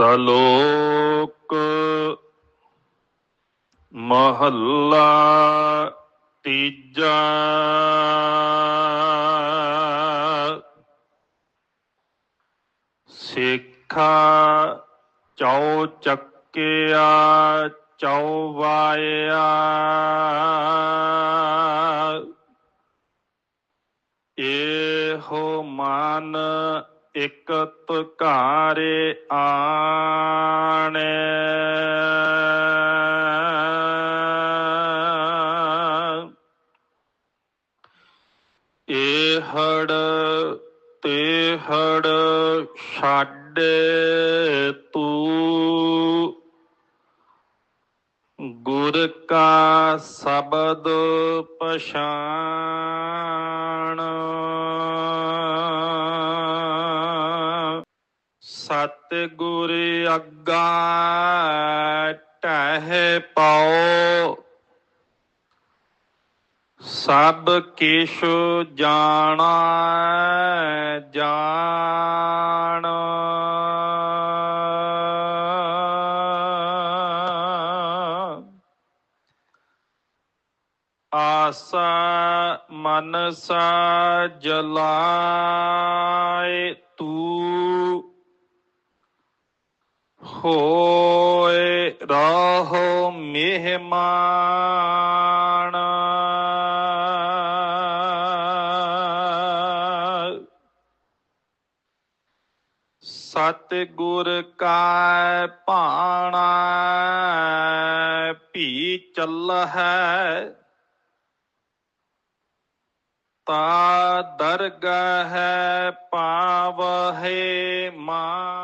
ਸਲੋਕ ਮਹੱਲਾ ਤੀਜਾ। ਸਿੱਖਾ ਚੌ ਚੱਕਿਆ ਚੌ ਵਾਇਆ। ਇਹੋ ਮਨ ਇਕ ਤੁਕਾਰੇ ਆਣੇ। ਇਹੜ ਤੇਹੜ ਛਾਡੇ ਤੂੰ। ਗੁਰ ਕਾ ਸ਼ਬਦ ਪਛਾਣ। ਸਤ ਗੁਰ ਅੱਗਾ ਟਹਿ ਪਾਓ। ਸਭ ਕਿਛ ਜਾਣਾ ਜਾਣ। ਆਸਾ ਮਨਸਾ ਜਲਾਏ ਤੂੰ ਹੋਏ ਰਹੋ ਮਹਿਮਾਨ। ਸਤ ਗੁਰ ਕਾ ਪਾਣਾ ਭੀ ਚੱਲ ਹੈ ਤਾ ਦਰਗਹ ਪਾਵਹਿ ਮਾਨ।